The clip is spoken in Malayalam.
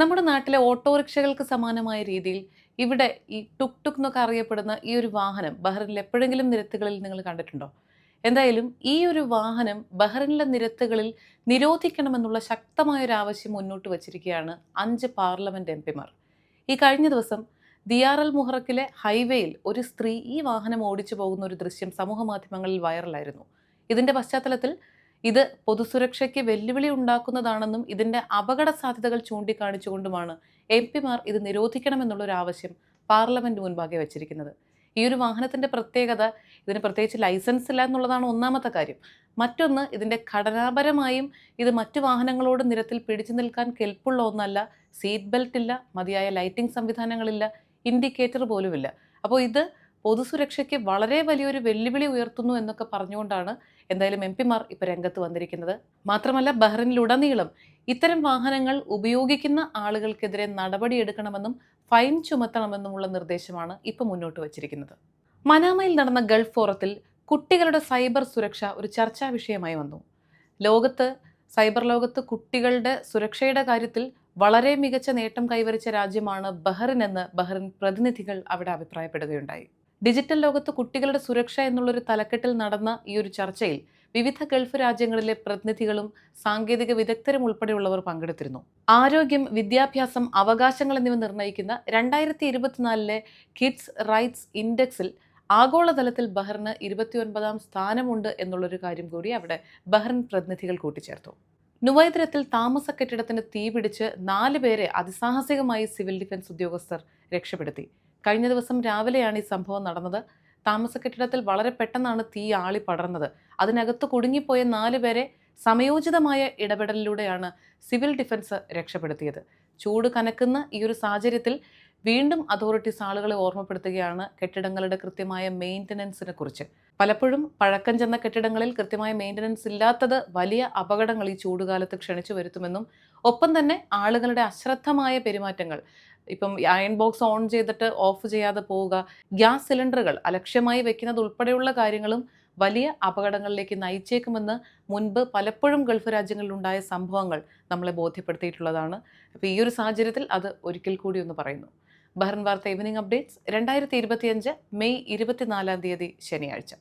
നമ്മുടെ നാട്ടിലെ ഓട്ടോറിക്ഷകൾക്ക് സമാനമായ രീതിയിൽ ഇവിടെ ഈ ടുക് ടുക് എന്നൊക്കെ അറിയപ്പെടുന്ന ഈ ഒരു വാഹനം ബഹ്റിനിൽ എപ്പോഴെങ്കിലും നിരത്തുകളിൽ നിങ്ങൾ കണ്ടിട്ടുണ്ടോ? എന്തായാലും ഈ ഒരു വാഹനം ബഹ്റിനിലെ നിരത്തുകളിൽ നിരോധിക്കണമെന്നുള്ള ശക്തമായ ഒരു ആവശ്യം മുന്നോട്ട് വച്ചിരിക്കുകയാണ് അഞ്ച് പാർലമെന്റ് എം പിമാർ. ഈ കഴിഞ്ഞ ദിവസം ദിയാർ അൽ മുഹറക്കിലെ ഹൈവേയിൽ ഒരു സ്ത്രീ ഈ വാഹനം ഓടിച്ചു പോകുന്ന ഒരു ദൃശ്യം സമൂഹ മാധ്യമങ്ങളിൽ വൈറലായിരുന്നു. ഇതിന്റെ പശ്ചാത്തലത്തിൽ ഇത് പൊതുസുരക്ഷയ്ക്ക് വെല്ലുവിളി ഉണ്ടാക്കുന്നതാണെന്നും ഇതിന്റെ അപകട സാധ്യതകൾ ചൂണ്ടിക്കാണിച്ചുകൊണ്ടുമാണ് എം പിമാർ ഇത് നിരോധിക്കണമെന്നുള്ളൊരു ആവശ്യം പാർലമെന്റ് മുൻപാകെ വച്ചിരിക്കുന്നത്. ഈ ഒരു വാഹനത്തിന്റെ പ്രത്യേകത ഇതിന് പ്രത്യേകിച്ച് ലൈസൻസ് ഇല്ല എന്നുള്ളതാണ് ഒന്നാമത്തെ കാര്യം. മറ്റൊന്ന് ഇതിന്റെ ഘടനാപരമായും ഇത് മറ്റു വാഹനങ്ങളോട് നിരത്തിൽ പിടിച്ചു നിൽക്കാൻ കെൽപ്പുള്ള ഒന്നല്ല സീറ്റ് ബെൽറ്റ് ഇല്ല മതിയായ ലൈറ്റിംഗ് സംവിധാനങ്ങളില്ല ഇൻഡിക്കേറ്റർ പോലുമില്ല. അപ്പോൾ ഇത് പൊതുസുരക്ഷയ്ക്ക് വളരെ വലിയൊരു വെല്ലുവിളി ഉയർത്തുന്നു എന്നൊക്കെ പറഞ്ഞുകൊണ്ടാണ് എന്തായാലും എം പിമാർ ഇപ്പോൾ രംഗത്ത് വന്നിരിക്കുന്നത്. മാത്രമല്ല ബഹ്റിനിലുടനീളം ഇത്തരം വാഹനങ്ങൾ ഉപയോഗിക്കുന്ന ആളുകൾക്കെതിരെ നടപടിയെടുക്കണമെന്നും ഫൈൻ ചുമത്തണമെന്നുമുള്ള നിർദ്ദേശമാണ് ഇപ്പോൾ മുന്നോട്ട് വച്ചിരിക്കുന്നത്. മനാമയിൽ നടന്ന ഗൾഫ് ഫോറത്തിൽ കുട്ടികളുടെ സൈബർ സുരക്ഷ ഒരു ചർച്ചാ വിഷയമായി വന്നു. ലോകത്ത് സൈബർ ലോകത്ത് കുട്ടികളുടെ സുരക്ഷയുടെ കാര്യത്തിൽ വളരെ മികച്ച നേട്ടം കൈവരിച്ച രാജ്യമാണ് ബഹ്റിൻ എന്ന് ബഹ്റിൻ പ്രതിനിധികൾ അവിടെ അഭിപ്രായപ്പെടുകയുണ്ടായി. ഡിജിറ്റൽ ലോകത്ത് കുട്ടികളുടെ സുരക്ഷ എന്നുള്ളൊരു തലക്കെട്ടിൽ നടന്ന ഈ ഒരു ചർച്ചയിൽ വിവിധ ഗൾഫ് രാജ്യങ്ങളിലെ പ്രതിനിധികളും സാങ്കേതിക വിദഗ്ധരും ഉൾപ്പെടെയുള്ളവർ പങ്കെടുത്തിരുന്നു. ആരോഗ്യം വിദ്യാഭ്യാസം അവകാശങ്ങൾ എന്നിവ നിർണയിക്കുന്ന രണ്ടായിരത്തി ഇരുപത്തിനാലിലെ കിഡ്സ് റൈറ്റ്സ് ഇൻഡെക്സിൽ ആഗോളതലത്തിൽ ബഹ്റിന് ഇരുപത്തിയൊൻപതാം സ്ഥാനമുണ്ട് എന്നുള്ളൊരു കാര്യം കൂടി അവിടെ ബഹ്റിൻ പ്രതിനിധികൾ കൂട്ടിച്ചേർത്തു. നുവൈദ്രത്തിൽ താമസ കെട്ടിടത്തിന് തീപിടിച്ച് നാല് പേരെ അതിസാഹസികമായി സിവിൽ ഡിഫൻസ് ഉദ്യോഗസ്ഥർ രക്ഷപ്പെടുത്തി. കഴിഞ്ഞ ദിവസം രാവിലെയാണ് ഈ സംഭവം നടന്നത്. താമസ കെട്ടിടത്തിൽ വളരെ പെട്ടെന്നാണ് തീ ആളി പടർന്നത്. അതിനകത്ത് കുടുങ്ങിപ്പോയ നാല് പേരെ സമയോചിതമായ ഇടപെടലിലൂടെയാണ് സിവിൽ ഡിഫൻസ് രക്ഷപ്പെടുത്തിയത്. ചൂട് കനക്കുന്ന ഈ ഒരു സാഹചര്യത്തിൽ വീണ്ടും അതോറിറ്റീസ് ആളുകളെ ഓർമ്മപ്പെടുത്തുകയാണ് കെട്ടിടങ്ങളുടെ കൃത്യമായ മെയിന്റനൻസിനെ കുറിച്ച്. പലപ്പോഴും പഴക്കം ചെന്ന കെട്ടിടങ്ങളിൽ കൃത്യമായ മെയിന്റനൻസ് ഇല്ലാത്തത് വലിയ അപകടങ്ങൾ ഈ ചൂടുകാലത്ത് ക്ഷണിച്ചു വരുത്തുമെന്നും ഒപ്പം തന്നെ ആളുകളുടെ അശ്രദ്ധമായ പെരുമാറ്റങ്ങൾ ഇപ്പം അയൺ ബോക്സ് ഓൺ ചെയ്തിട്ട് ഓഫ് ചെയ്യാതെ പോവുക ഗ്യാസ് സിലിണ്ടറുകൾ അലക്ഷ്യമായി വെക്കുന്നത് ഉൾപ്പെടെയുള്ള കാര്യങ്ങളും വലിയ അപകടങ്ങളിലേക്ക് നയിച്ചേക്കുമെന്ന് മുൻപ് പലപ്പോഴും ഗൾഫ് രാജ്യങ്ങളിലുണ്ടായ സംഭവങ്ങൾ നമ്മളെ ബോധ്യപ്പെടുത്തിയിട്ടുള്ളതാണ്. അപ്പോൾ ഈ ഒരു സാഹചര്യത്തിൽ അത് ഒരിക്കൽ കൂടി ഒന്ന് പറയുന്നു. ബഹ്റൻ വാർത്ത ഈവനിംഗ് അപ്ഡേറ്റ്സ് രണ്ടായിരത്തി ഇരുപത്തിയഞ്ച് മെയ് ഇരുപത്തിനാലാം തീയതി ശനിയാഴ്ച.